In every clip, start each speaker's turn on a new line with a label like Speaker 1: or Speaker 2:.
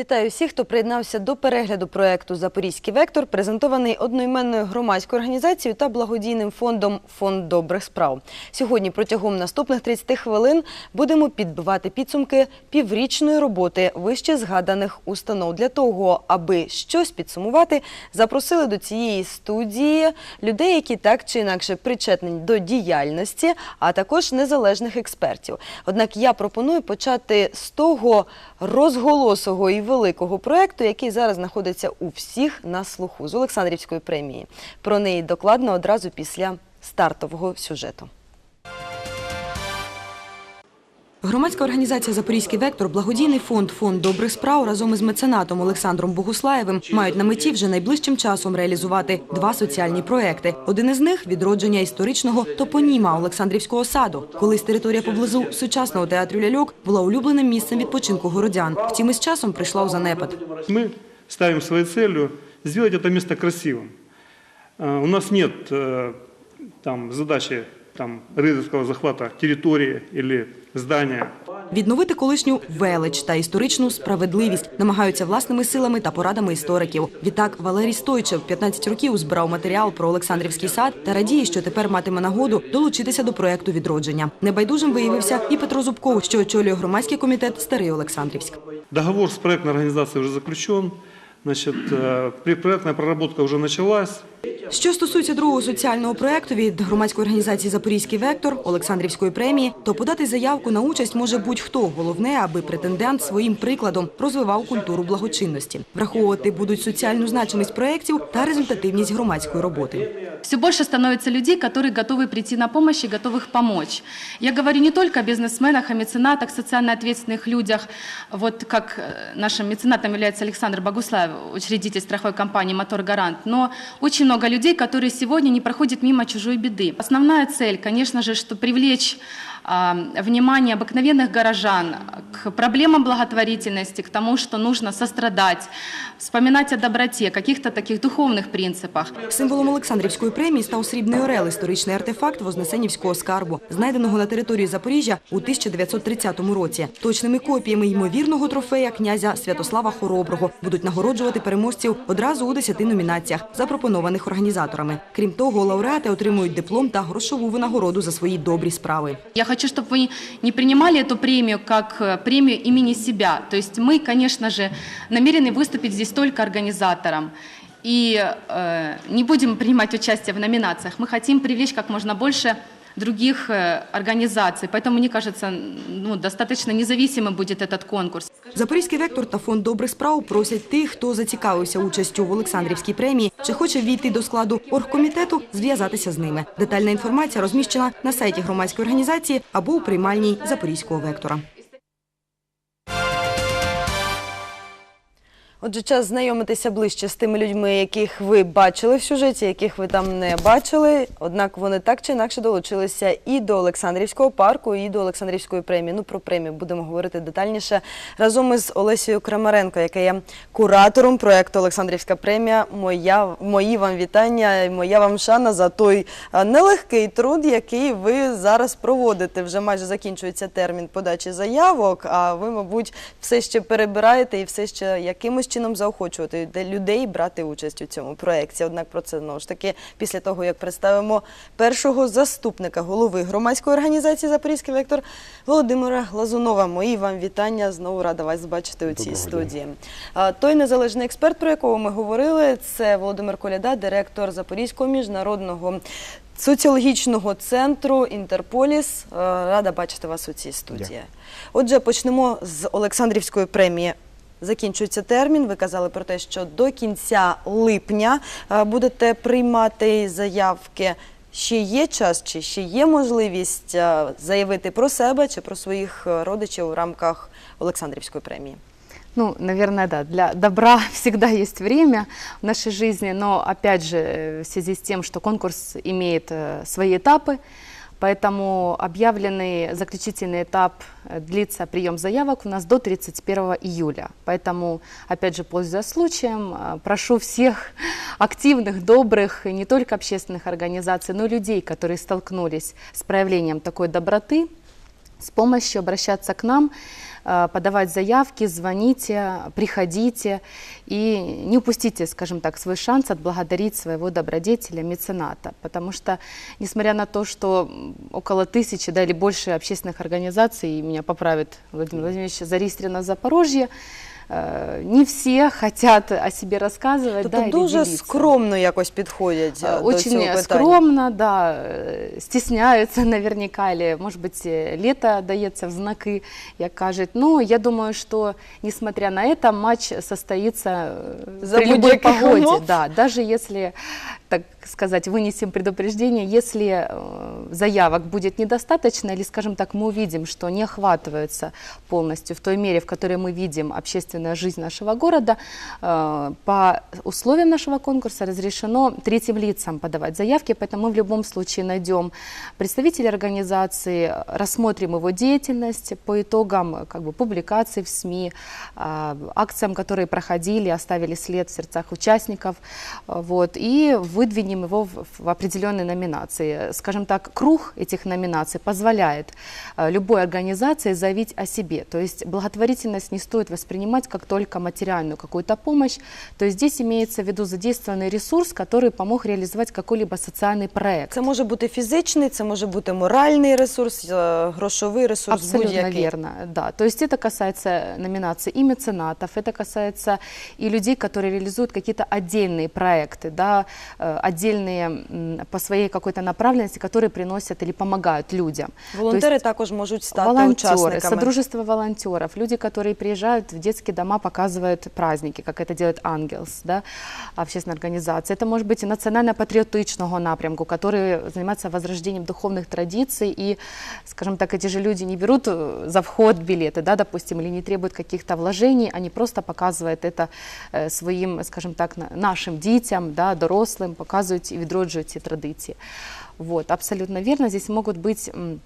Speaker 1: Вітаю всіх, хто приєднався до перегляду проекту Запорізький вектор, презентований одноіменною громадською організацією та благодійним фондом Фонд добрих справ. Сьогодні протягом наступних 30 хвилин будемо підбивати підсумки піврічної роботи вище згаданих установ. Для того, аби щось підсумувати, запросили до цієї студії людей, які так чи інакше причетні до діяльності, а також незалежних експертів. Однак я пропоную почати з того розголосого і великого проекту, який зараз знаходиться у всіх на слуху з Олександрівської премії. Про неї докладно одразу після стартового сюжету. Громадська організація Запорізький вектор, благодійний фонд Фонд добрих справ разом із меценатом Олександром Богуслаєвим мають на меті вже найближчим часом реалізувати два соціальні проекти. Один із них відродження історичного топоніма Олександрівського саду. Колись територія поблизу сучасного театру ляльок була улюбленим місцем відпочинку городян. Втім, із часом прийшла у занепад.
Speaker 2: Мы ставим своей целью сделать это место красивым. Э, У нас нет э, там, задачи там, рейдерского захвата территории или здания.
Speaker 1: Відновити колишню велич та історичну справедливість намагаються власними силами та порадами істориків. Відтак Валерій Стойчев 15 років збирав матеріал про Олександрівський сад та радіє, що тепер матиме нагоду долучитися до проекту відродження. Небайдужим виявився і Петро Зубков, що очолює громадський комітет Старий Олександрівськ.
Speaker 2: Договор с проектной организацией уже заключен. Значит, э, предпроектная проработка уже началась.
Speaker 1: Що стосується другого соціального проекту від громадської організації Запорізький вектор Олександрівської премії, то подати заявку на участь може будь-хто. Головне, аби претендент своїм прикладом розвивав культуру благочинності. Враховувати будуть соціальну значимість проєктів та результативність громадської роботи.
Speaker 3: Все больше становится людей, которые готовы прийти на помощь и готовы их помочь. Я говорю не только о бизнесменах, о меценатах, социально ответственных людях, вот как э, нашим меценатом является Александр Богуслаев, учредитель страховой компании «Мотор Гарант», но очень много людей, которые сегодня не проходят мимо чужой беды. Основная цель, конечно же, что привлечь внимание обыкновенных горожан к проблемам благотворительности, к тому, что нужно сострадать, вспоминать о доброте, каких-то таких духовных принципах.
Speaker 1: Символом Олександрівської премії став срібний орел, історичний артефакт Вознесенівського скарбу, знайденого на території Запоріжжя у 1930 році. Точними копіями ймовірного трофея князя Святослава Хороброго будуть нагороджувати переможців одразу у 10 номінаціях, запропонованих організаторами. Крім того, лауреати отримують диплом та грошову винагороду за свої добрі справи.
Speaker 3: Я хочу, чтобы вы не принимали эту премию как э, премию имени себя. То есть мы, конечно же, намерены выступить здесь только организатором. И э, не будем принимать участие в номинациях. Мы хотим привлечь как можно больше других э, организаций. Поэтому, мне кажется, ну, достаточно независимым будет этот конкурс.
Speaker 1: Запорізький вектор та фонд добрих справ просять тих, хто зацікавився участю в Олександрівській премії чи хоче війти до складу оргкомітету, зв'язатися з ними. Детальна інформація розміщена на сайті громадської організації або у приймальній Запорізького вектора. Отже, час знайомитися ближче з тими людьми, яких ви бачили в сюжеті, яких ви там не бачили. Однак вони так чи інакше долучилися і до Олександрівського парку, і до Олександрівської премії. Ну про премію будемо говорити детальніше разом із Олесією Крамаренко, яка є куратором проекту Олександрівська премія. Моя мої вам вітання, моя вам шана за той нелегкий труд, який ви зараз проводите. Вже майже закінчується термін подачі заявок. А ви, мабуть, все ще перебираєте і все ще якимось чином заохочувати де- людей брати участь у цьому проєкті. Однак про це знову ж таки після того, як представимо першого заступника голови громадської організації Запорізький вектор Володимира Глазунова. Мої вам вітання. Знову рада вас бачити у цій студії. Той незалежний експерт, про якого ми говорили, це Володимир Коляда, директор Запорізького міжнародного. Соціологічного центру Інтерполіс. Рада бачити вас у цій студії. Отже, почнемо з Олександрівської премії Закінчується термін. Ви казали про те, що до кінця липня е, будете приймати заявки. Ще є час, чи ще є можливість е, заявити про себе чи про своїх е, родичів у рамках Олександрівської премії?
Speaker 4: Ну, наверное, да. Для добра всегда есть время в нашей жизни, но опять же, э, в связи с тем, что конкурс имеет э, свои этапы, поэтому объявленный заключительный этап э, длится прием заявок у нас до 31 июля. Поэтому, опять же, пользуясь случаем, э, прошу всех активных, добрых, и не только общественных организаций, но и людей, которые столкнулись с проявлением такой доброты, с помощью обращаться к нам. э, подавать заявки, звоните, приходите и не упустите, скажем так, свой шанс отблагодарить своего добродетеля, мецената. Потому что, несмотря на то, что м, около тысячи да, или больше общественных организаций, и меня поправит Владимир Владимирович, зарегистрировано в Запорожье, э, не все хотят о себе рассказывать.
Speaker 1: Тобто
Speaker 4: да, или
Speaker 1: дуже
Speaker 4: делиться.
Speaker 1: скромно якось підходять
Speaker 4: Э,
Speaker 1: е, до
Speaker 4: Очень
Speaker 1: цього питання.
Speaker 4: скромно, да, э, стесняются наверняка, или, может быть, э, лето дается в знаки, як кажуть. Ну, я думаю, что, несмотря на это, матч состоится э,
Speaker 1: За
Speaker 4: при любой
Speaker 1: будь-яких
Speaker 4: погоде.
Speaker 1: умов.
Speaker 4: Да, даже если, так сказать, вынесем предупреждение, если э, заявок будет недостаточно, или, скажем так, мы увидим, что не охватывается полностью в той мере, в которой мы видим общественная жизнь нашего города, э, по условиям нашего конкурса разрешено третьим лицам подавать заявки, поэтому мы в любом случае найдем представителя организации, рассмотрим его деятельность по итогам э, как бы, публикаций в СМИ, а, акциям, которые проходили, оставили след в сердцах участников, э, вот, и выдвинем его в, в определенные номинации. Скажем так, круг этих номинаций позволяет э, любой организации заявить о себе. То есть благотворительность не стоит воспринимать как только материальную какую-то помощь. То есть здесь имеется в виду задействованный ресурс, который помог реализовать какой-либо социальный проект.
Speaker 1: Це може бути фізичний, це може бути моральний ресурс, грошовий ресурс,
Speaker 4: Абсолютно верно, да. То есть это касается номинации и меценатов, это касается и людей, которые реализуют какие-то отдельные проекты, да, э, отдельные по своей какой-то направленности, которые приносят или помогают людям. То
Speaker 1: Волонтери
Speaker 4: есть
Speaker 1: також можуть стати
Speaker 4: волонтеры. Содружество волонтеров, люди, которые приезжают в детские дома, показывают праздники, как это делает Ангелс, да, общественная организация. Это может быть и национально-патриотичного напрямку, который занимается возрождением духовных традиций. И, скажем так, эти же люди не берут э, за вход билеты, да, допустим, или не требуют каких-то вложений, они просто показывают это э, своим, скажем так, на- нашим детям, да, дорослым, показывают и відроджують ці традиції. Вот, абсолютно верно. Здесь могут быть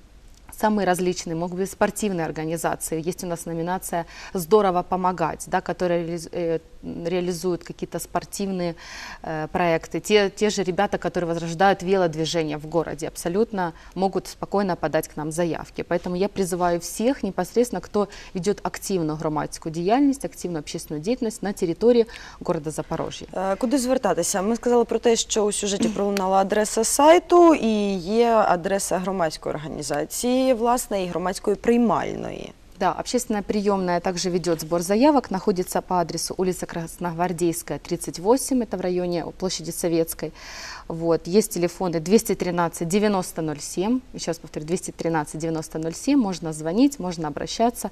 Speaker 4: самые различные, могут быть спортивные организации. Есть у нас номинация «Здорово помогать», да, которая реализ- э, м, реализует какие-то спортивные э, проекты. Те, те же ребята, которые возрождают велодвижение в городе, абсолютно могут спокойно подать к нам заявки. Поэтому я призываю всех непосредственно, кто ведет активную громадскую деятельность, активную общественную деятельность на территории города Запорожья.
Speaker 1: Е, Куди звертатися? Ми сказали про те, що у сюжеті пролунала адреса сайту і є адреса громадської організації, власне, і громадської приймальної.
Speaker 4: Да, общественная приемная также ведет сбор заявок, находится по адресу улица Красногвардейская, 38, это в районе площади Советской. Вот, есть телефоны 213 9007, еще раз повторю, 213 9007, можно звонить, можно обращаться.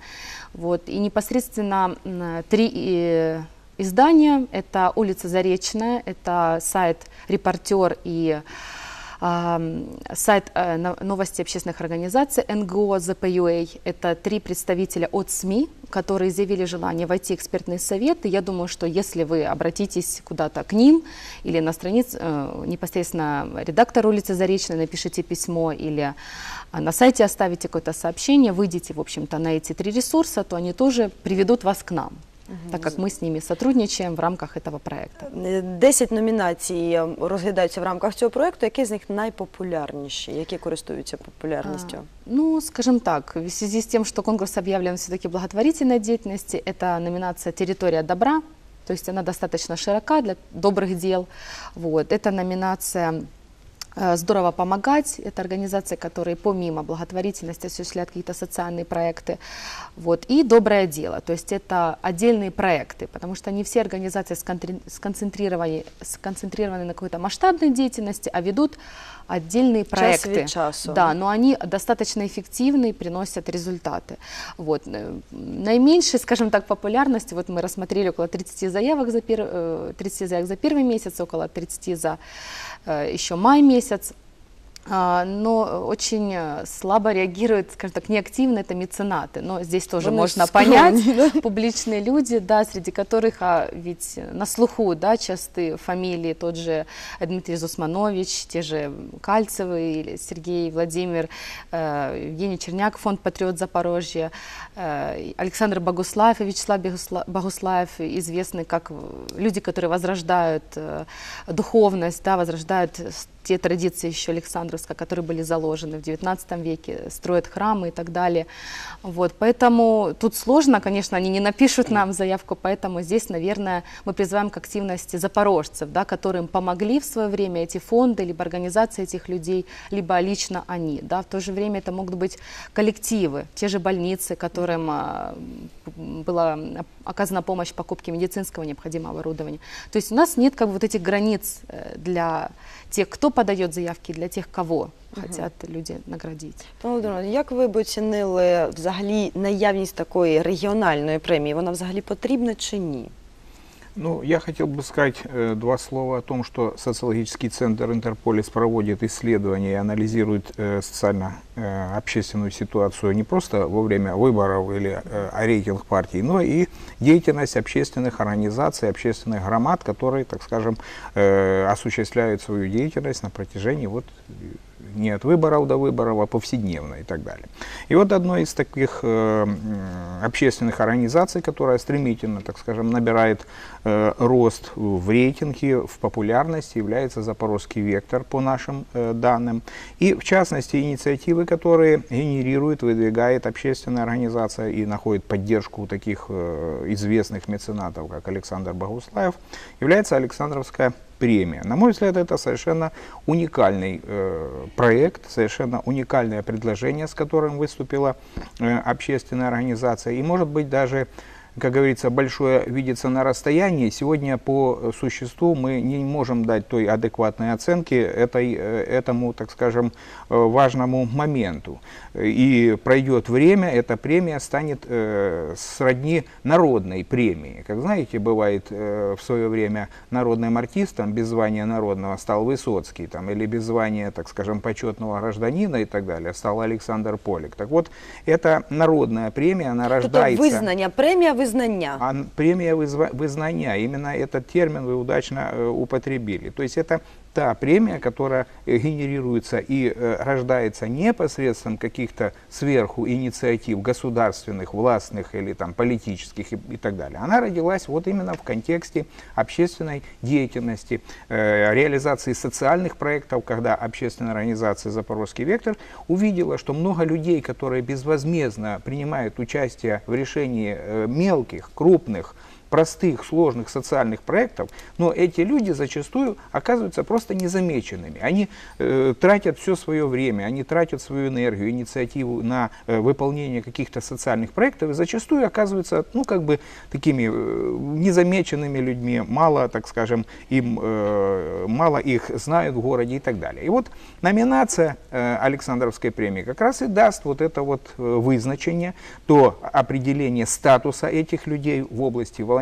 Speaker 4: Вот, и непосредственно м, три э, издания, это улица Заречная, это сайт «Репортер» и Ам, сайт э, но- новости общественных организаций НГО ЗПЮА. Это три представителя от СМИ, которые заявили желание войти в экспертный совет. И я думаю, что если вы обратитесь куда-то к ним или на странице э, непосредственно редактору улицы Заречной напишите письмо или а, на сайте оставите какое-то сообщение, выйдете, в общем-то, на эти три ресурса, то они тоже приведут вас к нам, так как мы с ними сотрудничаем в рамках этого проекта.
Speaker 1: Е, 10 номінацій е, розглядаються в рамках цього проєкту. Які з них найпопулярніші, які користуються популярністю?
Speaker 4: А, Ну, скажем так, в связи с тем, что конкурс объявлен все-таки благотворительной деятельности, это номинация «Территория добра», то есть она достаточно широка для добрых дел. Вот. Это номинация э, «Здорово помогать». Это организации, которые помимо благотворительности осуществляют какие-то социальные проекты. Вот. И «Доброе дело», то есть это отдельные проекты, потому что не все организации сконтри- сконцентрированы, сконцентрированы на какой-то масштабной деятельности, а ведут отдельные
Speaker 1: Час
Speaker 4: проекты.
Speaker 1: від часу.
Speaker 4: Да, но они достаточно эффективны и приносят результаты. Вот. э, Наименьшей, скажем так, популярности, вот мы рассмотрели около 30 заявок за, пер, э, 30 заявок за первый месяц, около 30 за э, еще май месяц. А, Но очень э, слабо реагируют, скажем так, неактивно это меценаты. Но здесь тоже
Speaker 1: Вони
Speaker 4: можно понять,
Speaker 1: да?
Speaker 4: публичные люди, да, среди которых а, ведь на слуху, да, частые фамилии, тот же Дмитрий Зусманович, те же Кальцевы, Сергей Владимир, э, Евгений Черняк, фонд «Патриот Запорожья», э, Александр Богуслаев и Вячеслав Богусла- Богуслаев, известны как люди, которые возрождают духовность, да, возрождают те традиции еще Александровска, которые были заложены в XIX веке, строят храмы и так далее. Вот, поэтому тут сложно, конечно, они не напишут нам заявку, поэтому здесь, наверное, мы призываем к активности запорожцев, да, которым помогли в свое время эти фонды, либо организации этих людей, либо лично они. Да. В то же время это могут быть коллективы, те же больницы, которым а, была оказана помощь в покупке медицинского необходимого оборудования. То есть у нас нет как бы вот этих границ э, для тех, кто подает заявки, для тех, кого хотят люди наградить.
Speaker 1: Пане Володимире, як ви б оцінили взагалі наявність такої регіональної премії? Вона взагалі потрібна чи ні?
Speaker 5: Ну, я хотел бы сказать э, два слова о том, что социологический центр Интерполис проводит исследования и анализирует э, социально-общественную ситуацию не просто во время выборов или э, а рейтинг партий, но и деятельность общественных организаций, общественных громад, которые, так скажем, э, осуществляют свою деятельность на протяжении вот э, не от выборов до выборов, а повседневно и так далее. И вот одной из таких э, м, общественных организаций, которая стремительно, так скажем, набирает э, рост в рейтинге, в популярности, является Запорожский вектор, по нашим э, данным. И, в частности, инициативы, которые генерирует, выдвигает общественная организация и находит поддержку у таких э, известных меценатов, как Александр Богуслаев, является Александровская премия. На мой взгляд, это совершенно уникальный э, проект, совершенно уникальное предложение, с которым выступила э, общественная организация. И, может быть, даже как говорится, большое видится на расстоянии. Сегодня по существу мы не можем дать той адекватной оценки этой, э, этому, так скажем, э, важному моменту. И пройдет время, эта премия станет э, сродни народной премии. Как знаете, бывает в свое время народным артистом без звания народного стал Высоцкий, там, или без звания, так скажем, почетного гражданина и так далее стал Александр Полик. Так вот, это народная премия, она
Speaker 1: Тобто
Speaker 5: рождается...
Speaker 1: визнання, премія визнання.
Speaker 5: А н- премия вызва- вызнания, именно этот термин вы удачно э, употребили. То есть это та премия, которая э, генерируется и э, рождается не посредством каких-то сверху инициатив государственных, властных или там политических и, и так далее. Она родилась вот именно в контексте общественной деятельности, э, реализации социальных проектов, когда общественная организация «Запорожский вектор» увидела, что много людей, которые безвозмездно принимают участие в решении э, мелких, крупных, простых, сложных социальных проектов, но эти люди зачастую оказываются просто незамеченными. Они э, тратят все свое время, они тратят свою энергию, инициативу на э, выполнение каких-то социальных проектов и зачастую оказываются, ну, как бы такими э, незамеченными людьми, мало, так скажем, им, э, мало их знают в городе и так далее. И вот номинация э, Александровской премии как раз и даст вот это вот э, вызначение, то определение статуса этих людей в области волонтерства,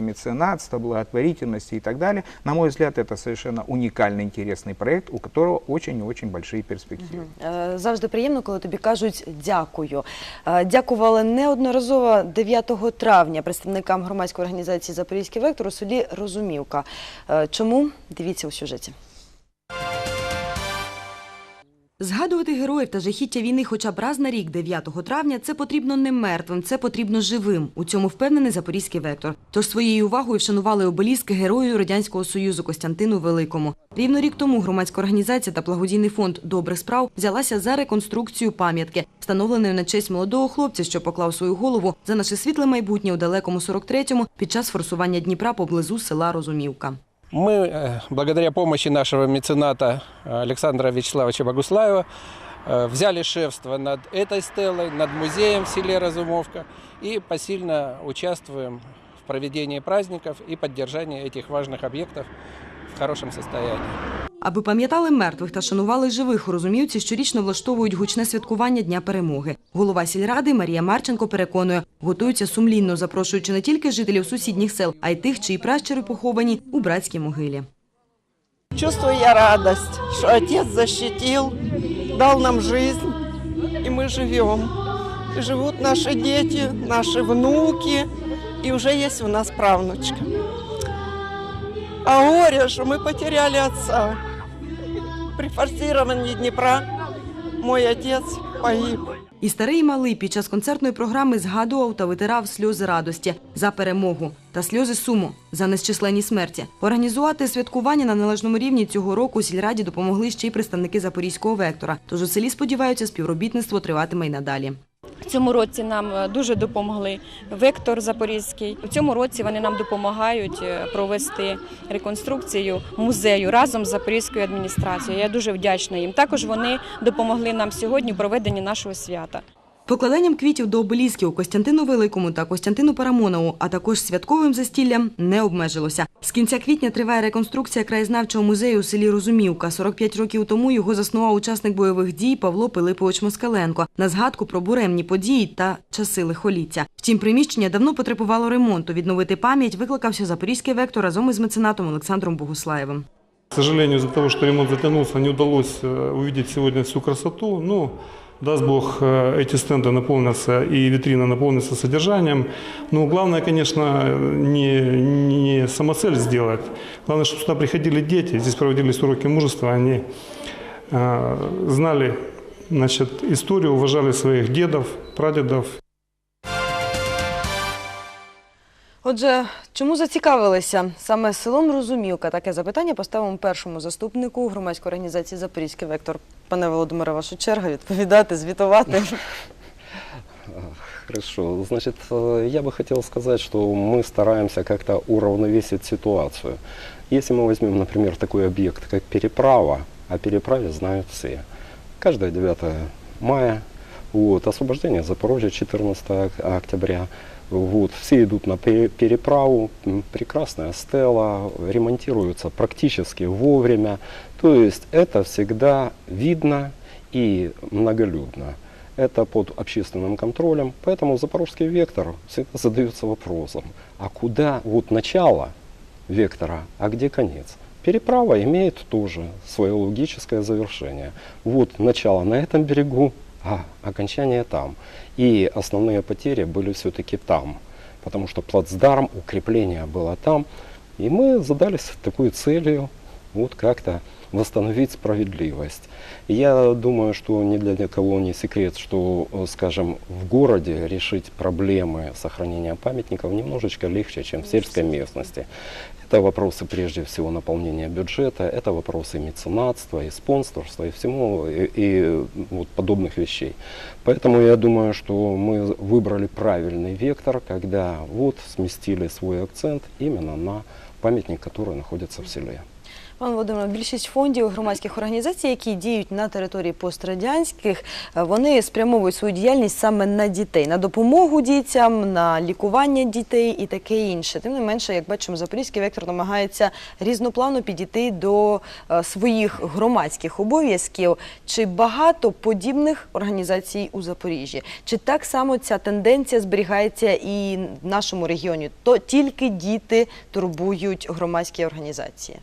Speaker 5: меценатства, благотворительности и так далее. На мой взгляд, это совершенно уникальный, интересный проект, у которого очень и очень большие перспективы.
Speaker 1: Е, Завжди приємно, коли тобі кажуть дякую. Е, Дякували неодноразово 9 травня представникам громадської організації Запорізький вектор у селі Розумівка. Е, Чому? Дивіться у сюжеті.
Speaker 6: Згадувати героїв та жахіття війни хоча б раз на рік 9 травня це потрібно не мертвим, це потрібно живим. У цьому впевнений запорізький вектор. Тож своєю увагою вшанували обеліски герою Радянського Союзу Костянтину Великому. Рівно рік тому громадська організація та благодійний фонд добрих справ взялася за реконструкцію пам'ятки, встановленої на честь молодого хлопця, що поклав свою голову за наше світле майбутнє у далекому 43-му під час форсування Дніпра поблизу села Розумівка.
Speaker 7: Мы, э, благодаря помощи нашего мецената э, Александра Вячеславовича Богуслаева, э, взяли шефство над этой стелой, над музеем в селе Разумовка и посильно участвуем в проведении праздников и поддержании этих важных объектов в хорошем состоянии.
Speaker 6: Аби пам'ятали мертвих та шанували живих у Розумівці, щорічно влаштовують гучне святкування Дня перемоги. Голова сільради Марія Марченко переконує, готуються сумлінно, запрошуючи не тільки жителів сусідніх сел, а й тих, чиї пращури поховані у братській могилі.
Speaker 8: Чувствую я радость, что Отец защитил, дал нам жизнь, и мы живем. И живут наши дети, наши внуки, и уже есть у нас правнучка. А горе, что мы потеряли отца. При форсировании Днепра мой отец погиб.
Speaker 6: І старий і малий під час концертної програми згадував та витирав сльози радості за перемогу та сльози суму за нещисленні смерті. Організувати святкування на належному рівні цього року сільраді допомогли ще й представники запорізького вектора. Тож у селі сподіваються, співробітництво триватиме й надалі.
Speaker 9: В цьому році нам е, дуже допомогли Вектор Запорізький. У цьому році вони нам допомагають е, провести реконструкцію музею разом з Запорізькою адміністрацією. Я дуже вдячна їм. Також вони допомогли нам сьогодні в проведенні нашого свята.
Speaker 6: Покладанням квітів до обелісків Костянтину Великому та Костянтину Парамонову, а також святковим застіллям не обмежилося. З кінця квітня триває реконструкція краєзнавчого музею у селі Розумівка. 45 років тому його заснував учасник бойових дій Павло Пилипович Москаленко на згадку про буремні події та часи лихоліття. Втім, приміщення давно потребувало ремонту. Відновити пам'ять викликався запорізький вектор разом із меценатом Олександром Богуслаєвим.
Speaker 2: К сожалению, из-за того, что ремонт затянулся, не удалось э, увидеть сегодня всю красоту. Ну, даст Бог, э, эти стенды наполнятся и витрина наполнится содержанием. Но главное, конечно, не, не самоцель сделать. Главное, чтобы сюда приходили дети, здесь проводились уроки мужества, они э, знали значит, историю, уважали своих дедов, прадедов,
Speaker 1: Отже, чому зацікавилися саме селом Розумівка? Таке запитання поставимо першому заступнику громадської організації Запорізький вектор. Пане Володимире, ваша черга відповідати, звітувати.
Speaker 10: Хорошо. Значит, э, я бы хотел сказать, что мы стараемся как-то уравновесить ситуацию. Если мы возьмем, например, такой объект, как переправа, о переправе знают все. Каждое 9 мая, вот, освобождение Запорожья 14 ок- октября, вот, все идут на пе- переправу, прекрасная стела, ремонтируются практически вовремя. То есть это всегда видно и многолюдно это под общественным контролем. Поэтому запорожский вектор всегда задается вопросом, а куда вот начало вектора, а где конец? Переправа имеет тоже свое логическое завершение. Вот начало на этом берегу, а окончание там. И основные потери были все-таки там, потому что плацдарм, укрепление было там. И мы задались такой целью вот как-то восстановить справедливость. Я думаю, что ни для кого не секрет, что, э, скажем, в городе решить проблемы сохранения памятников немножечко легче, чем в сельской местности. Это вопросы прежде всего наполнения бюджета, это вопросы меценатства и спонсорства и всему и, и вот подобных вещей. Поэтому я думаю, что мы выбрали правильный вектор, когда вот сместили свой акцент именно на памятник, который находится в селе.
Speaker 1: Пане Володимире, більшість фондів громадських організацій, які діють на території пострадянських, е, вони спрямовують свою діяльність саме на дітей, на допомогу дітям, на лікування дітей і таке інше. Тим не менше, як бачимо, Запорізький вектор намагається різноплавно підійти до е, своїх громадських обов'язків. Чи багато подібних організацій у Запоріжжі? Чи так само ця тенденція зберігається і в нашому регіоні? То тільки діти турбують громадські організації?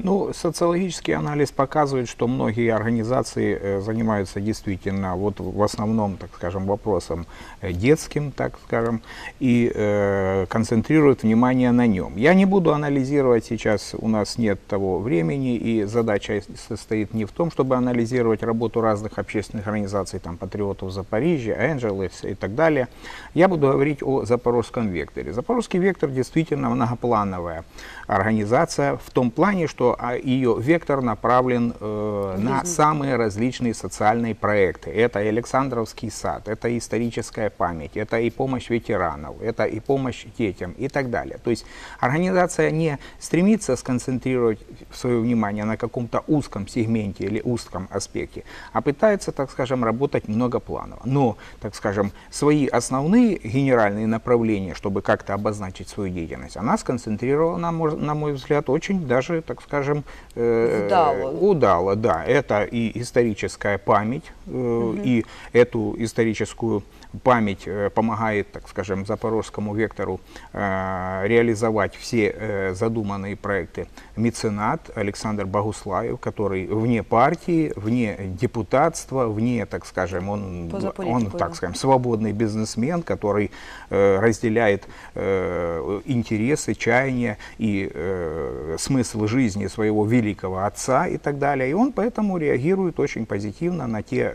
Speaker 5: Ну, социологический анализ показывает, что многие организации э, занимаются действительно вот в основном, так скажем, вопросом э, детским, так скажем, и э, концентрируют внимание на нем. Я не буду анализировать сейчас, у нас нет того времени, и задача состоит не в том, чтобы анализировать работу разных общественных организаций, там, патриотов Запорижья, Энджелес и так далее. Я буду говорить о Запорожском векторе. Запорожский вектор действительно многоплановая организация в том плане, что а, ее вектор направлен э, на самые различные социальные проекты. Это и Александровский сад, это и историческая память, это и помощь ветеранов, это и помощь детям и так далее. То есть организация не стремится сконцентрировать свое внимание на каком-то узком сегменте или узком аспекте, а пытается, так скажем, работать многопланово. Но, так скажем, свои основные генеральные направления, чтобы как-то обозначить свою деятельность, она сконцентрировала, на мой, на мой взгляд, очень даже, так скажем, э,
Speaker 1: Удало.
Speaker 5: удало, да. Это и историческая память, э, и эту историческую память э, помогает, так скажем, запорожскому вектору э, реализовать все э, задуманные проекты. Меценат Александр Богуслаев, который вне партии, вне депутатства, вне, так скажем, он, он так скажем, свободный бизнесмен, который разделяет интересы, чаяния и смысл жизни своего великого отца и так далее. И он поэтому реагирует очень позитивно на те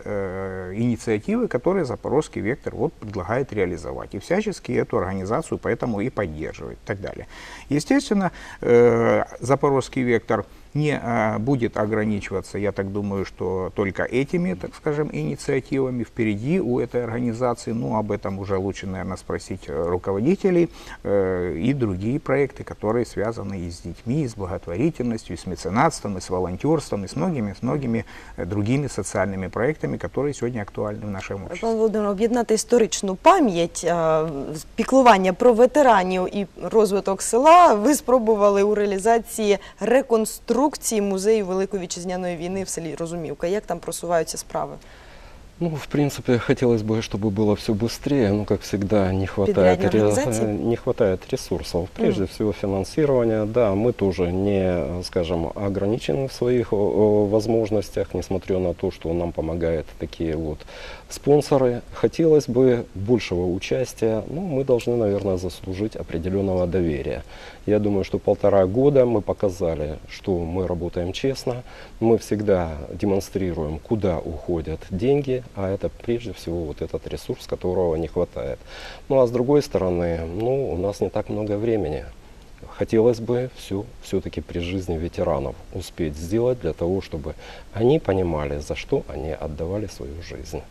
Speaker 5: инициативы, которые Запорожский вектор вот предлагает реализовать. И всячески эту организацию поэтому и поддерживает и так далее. Естественно, э, Запорожский вектор не а, будет ограничиваться, я так думаю, что только этими, так скажем, инициативами. Впереди у этой организации, ну, об этом уже лучше, наверное, спросить э, руководителей, э, и другие проекты, которые связаны и с детьми, и с благотворительностью, и с меценатством, и с волонтерством, и с многими, с многими э, другими социальными проектами, которые сегодня актуальны в нашем обществе.
Speaker 1: Пане Володимире, об'єднати історичну пам'ять, е, піклування про ветеранів і розвиток села ви спробували у реалізації реконструкції музею Великої вітчизняної війни в селі Розумівка. Як там просуваються справи?
Speaker 10: Ну, в принципе, хотелось бы, чтобы было все быстрее, но, как всегда, не хватает, ре- не хватает ресурсов. Прежде всего, финансирования. Да, мы тоже не, скажем, ограничены в своих возможностях, несмотря на то, что нам помогают такие вот спонсоры. Хотелось бы большего участия, но мы должны, наверное, заслужить определенного доверия. Я думаю, что полтора года мы показали, что мы работаем честно, мы всегда демонстрируем, куда уходят деньги, а это прежде всего вот этот ресурс, которого не хватает. Ну а с другой стороны, ну, у нас не так много времени. Хотелось бы все все-таки при жизни ветеранов успеть сделать для того, чтобы они понимали, за что они отдавали свою жизнь.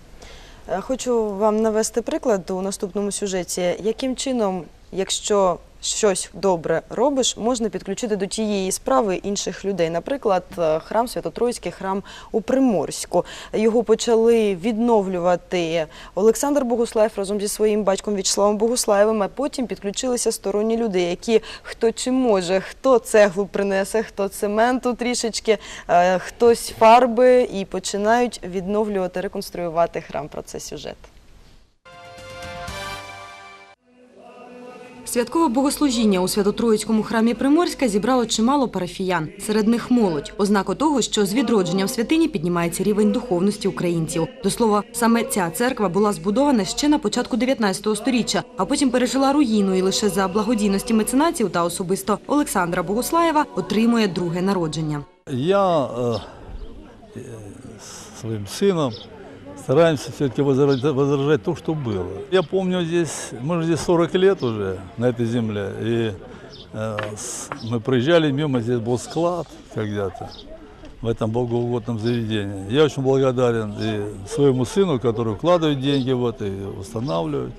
Speaker 1: Е, Хочу вам навести приклад у наступному сюжеті, яким чином, якщо щось добре робиш, можна підключити до тієї справи інших людей. Наприклад, е, храм Свято-Троїцький храм у Приморську. Його почали відновлювати Олександр Богуслаєв разом зі своїм батьком В'ячеславом Богуслаєвим, а потім підключилися сторонні люди, які хто чи може, хто цеглу принесе, хто цементу трішечки, е, хтось фарби і починають відновлювати, реконструювати храм. Про це сюжет.
Speaker 6: Святкове богослужіння у Свято-Троїцькому храмі Приморська зібрало чимало парафіян. Серед них молодь. Ознака того, що з відродженням святині піднімається рівень духовності українців. До слова, саме ця церква була збудована ще на початку 19 століття, а потім пережила руїну і лише за благодійності меценатів та особисто Олександра Богуслаєва отримує друге народження.
Speaker 11: Я э, э, с своим сыном стараемся все-таки возрождать, возрождать то, что было. Я помню здесь, мы же здесь 40 лет уже на этой земле, и э, с- мы проезжали мимо, здесь был склад когда-то в этом богоугодном заведении. Я очень благодарен и своему сыну, который вкладывает деньги в это и устанавливает.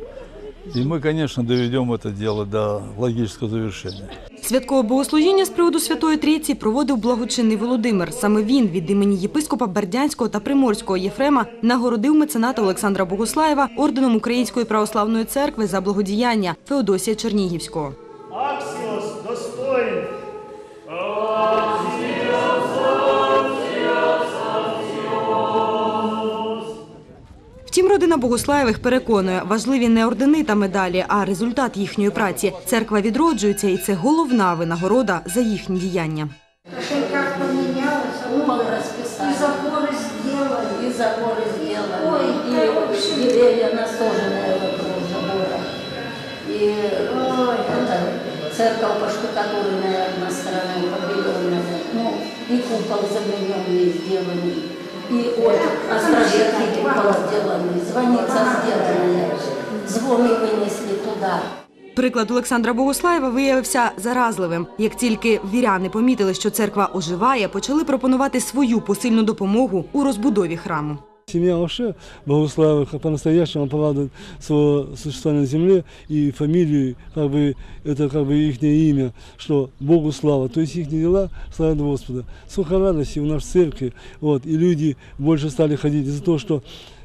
Speaker 11: И мы, конечно, доведем это дело до логического завершения.
Speaker 6: Святкове богослужіння з приводу Святої Трійці проводив благочинний Володимир. Саме він від імені єпископа Бердянського та Приморського Єфрема нагородив мецената Олександра Богослаєва орденом Української православної церкви за благодіяння Феодосія Чернігівського. Втім, родина Богуслаєвих переконує, важливі не ордени та медалі, а результат їхньої праці. Церква відроджується, і це головна винагорода за їхні діяння.
Speaker 12: Как поменялось,
Speaker 13: Купол расписали.
Speaker 12: и заборы сделали.
Speaker 13: И заборы сделали.
Speaker 12: Ой,
Speaker 13: и
Speaker 12: как вообще.
Speaker 13: деревья насаженные вокруг забора. И это, церковь поштукатуренная одна сторона, побеленная. Ну, и купол замененный сделанный. И от островерхий купол сделанный. Звонница сделанная. Звоны вынесли туда.
Speaker 6: Приклад Олександра Богуслаєва виявився заразливим. Як тільки віряни помітили, що церква оживає, почали пропонувати свою посильну допомогу у розбудові храму.
Speaker 11: Семья вообще Богуславых по-настоящему оправдывает свое существование на земле и фамилию, как бы, это как бы их имя, что Богу слава, то есть их дела славят Господа. Сколько радости у нас в церкви, вот, и люди больше стали ходить из-за того, что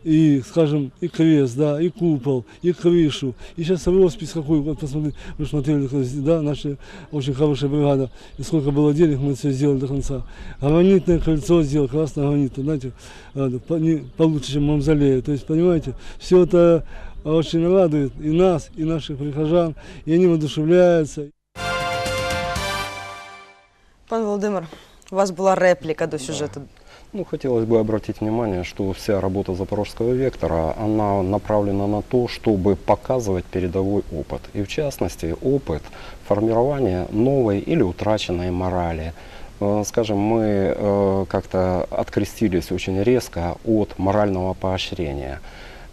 Speaker 11: и, скажем, и крест, да, и купол, и крышу, и сейчас роспись какой, вот посмотрите, вы смотрели, да, наша очень хорошая бригада, и сколько было денег, мы все сделали до конца. Гранитное кольцо сделал, красное гранитное, знаете, получше, чем мавзолея. То есть, понимаете, все это очень радует и нас, и наших прихожан, и они воодушевляются.
Speaker 1: Пане Володимир, у вас була репліка до сюжету.
Speaker 10: Ну, хотелось бы обратить внимание, что вся работа Запорожского вектора, она направлена на то, чтобы показывать передовой опыт. И в частности, опыт формирования новой или утраченной морали, Э, Скажем, мы э, как-то открестились очень резко от морального поощрения.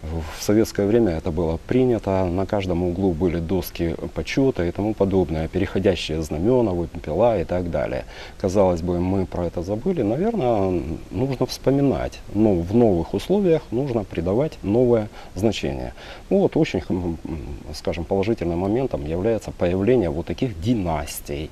Speaker 10: В советское время это было принято, на каждом углу были доски почета и тому подобное, переходящие знамена, выпила и так далее. Казалось бы, мы про это забыли, наверное, нужно вспоминать, но в новых условиях нужно придавать новое значение. Ну вот очень, скажем, положительным моментом является появление вот таких династий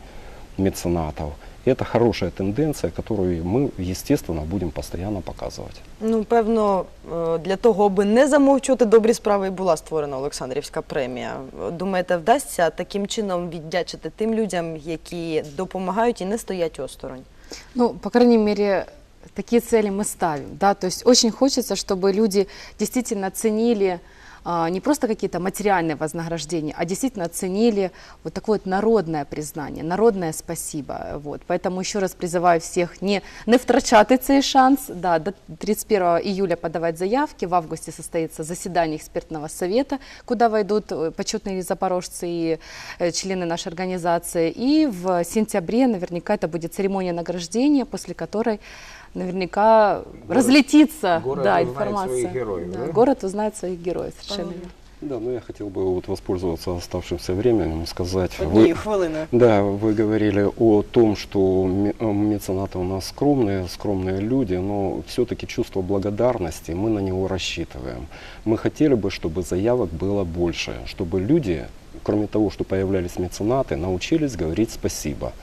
Speaker 10: меценатов. И это хорошая тенденция, которую мы, естественно, будем постоянно показывать.
Speaker 1: Ну, певно, е, для того, аби не замовчувати добрі справи, і була створена Олександрівська премія. Думаєте, вдасться таким чином віддячити тим людям, які допомагають і не стоять осторонь?
Speaker 4: Ну, по крайней мере, такие цели мы ставим, да, то есть очень хочется, чтобы люди действительно ценили а, не просто какие-то материальные вознаграждения, а действительно ценили вот такое вот народное признание, народное спасибо, вот, поэтому еще раз призываю всех не, не втрачати цей шанс, да, до 31 июля подавать заявки, в августе состоится заседание экспертного совета, куда войдут э, почетные запорожцы и э, члены нашей организации, и в сентябре наверняка это будет церемония награждения, после которой наверняка разлетится
Speaker 5: город
Speaker 4: да, информация.
Speaker 5: своих героев, да?
Speaker 4: Город узнает своих героев, совершенно верно.
Speaker 10: Да, ну я хотел бы вот воспользоваться оставшимся временем и сказать...
Speaker 1: Хвилиною.
Speaker 10: Да, вы говорили о том, что э, меценаты у нас скромные, скромные люди, но все-таки чувство благодарности, мы на него рассчитываем. Мы хотели бы, чтобы заявок было больше, чтобы люди, кроме того, что появлялись меценаты, научились говорить спасибо.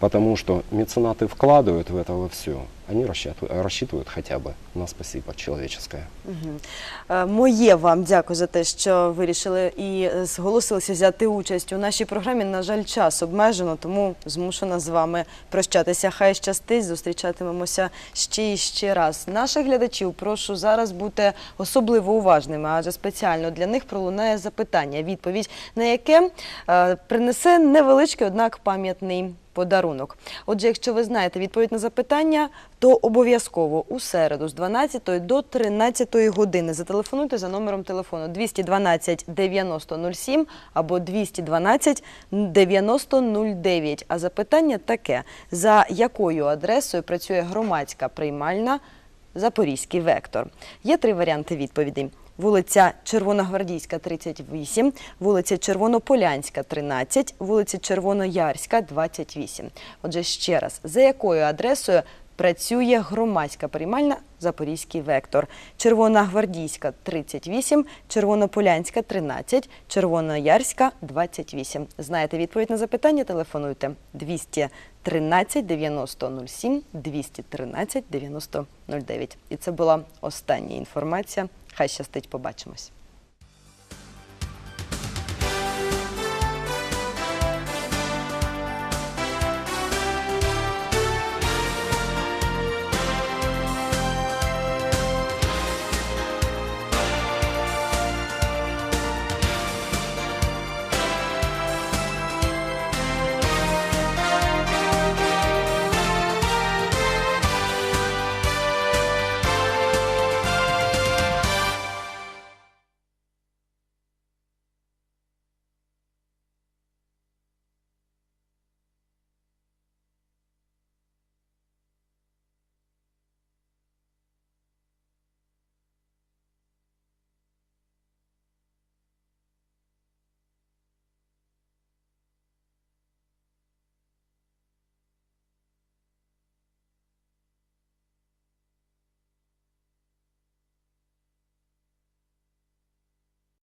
Speaker 10: Потому что меценаты вкладывают в это во все, они рассчитывают, рассчитывают хотя бы на спасибо человеческое.
Speaker 1: Е, Моє вам дякую за те, що вирішили і зголосилися взяти участь у нашій програмі. На жаль, час обмежено, тому змушена з вами прощатися. Хай щастить, зустрічатимемося ще і ще раз. Наших глядачів прошу зараз бути особливо уважними, адже спеціально для них пролунає запитання, відповідь на яке е, принесе невеличкий, однак пам'ятний подарунок. Отже, якщо ви знаєте відповідь на запитання, то обов'язково у середу з 12 до 13 години зателефонуйте за номером телефону 212 90 07 або 212 90 09. А запитання таке: за якою адресою працює громадська приймальна Запорізький вектор? Є три варіанти відповідей. Вулиця Червоногвардійська, 38, вулиця Червонополянська, 13, вулиця Червоноярська, 28. Отже, ще раз, за якою адресою працює громадська приймальна Запорізький вектор? Червоногвардійська, 38, Червонополянська, 13, Червоноярська, 28. Знаєте відповідь на запитання? Телефонуйте 213 90 07, 213 90 09. І це була остання інформація. Хай щастить, побачимось.